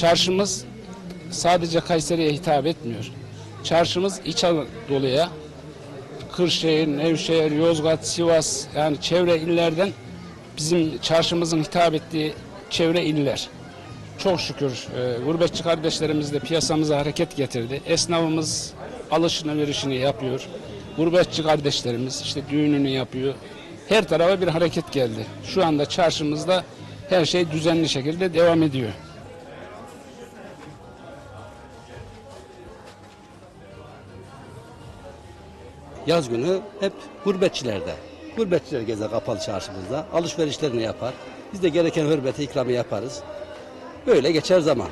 Çarşımız sadece Kayseri'ye hitap etmiyor. Çarşımız İç Anadolu'ya, Kırşehir, Nevşehir, Yozgat, Sivas yani çevre illerden bizim çarşımızın hitap ettiği çevre iller. Çok şükür e, gurbetçi kardeşlerimiz de piyasamıza hareket getirdi. Esnafımız alışını verişini yapıyor. Gurbetçi kardeşlerimiz işte düğününü yapıyor. Her tarafa bir hareket geldi. Şu anda çarşımızda her şey düzenli şekilde devam ediyor. Yaz günü hep gurbetçilerde. Gurbetçiler gezer kapalı çarşımızda. Alışverişlerini yapar. Biz de gereken hürmeti ikramı yaparız. Böyle geçer zaman.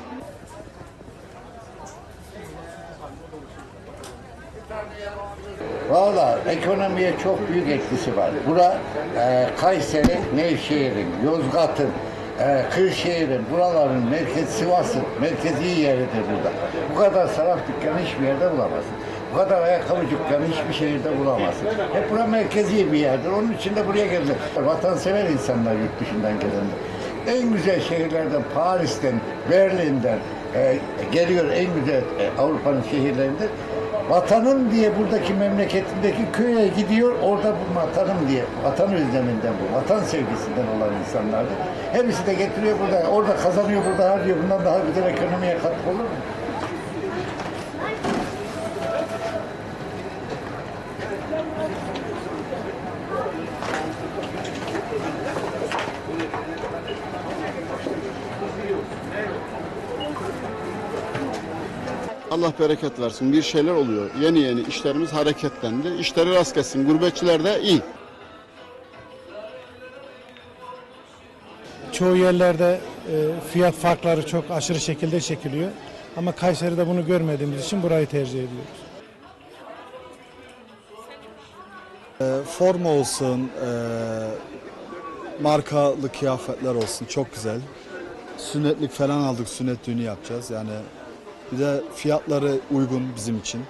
Valla ekonomiye çok büyük etkisi var. Bura e, Kayseri, Nevşehir'in, Yozgat'ın, e, Kırşehir'in, buraların merkez Sivas'ın merkezi yeridir burada. Bu kadar saraf dükkanı hiçbir yerde bulamazsın. Bu kadar ayakkabı dükkanı hiçbir şehirde bulamazsın. Hep bura merkezi bir yerdir. Onun için de buraya gelirler. Vatansever insanlar yurt dışından gelenler. En güzel şehirlerden Paris'ten, Berlin'den e, geliyor en güzel e, Avrupa'nın şehirlerinden. Vatanım diye buradaki memleketindeki köye gidiyor, orada bu vatanım diye, vatan özleminden bu, vatan sevgisinden olan insanlardı. Hepsi de getiriyor burada, orada kazanıyor, burada harcıyor. Bundan daha güzel ekonomiye katkı olur mu? Allah bereket versin. Bir şeyler oluyor. Yeni yeni işlerimiz hareketlendi. İşleri rast gelsin. Gurbetçiler de iyi. Çoğu yerlerde e, fiyat farkları çok aşırı şekilde çekiliyor. Ama Kayseri'de bunu görmediğimiz için burayı tercih ediyoruz. Forma olsun, e, markalı kıyafetler olsun çok güzel. Sünnetlik falan aldık, sünnet düğünü yapacağız. Yani bir de fiyatları uygun bizim için.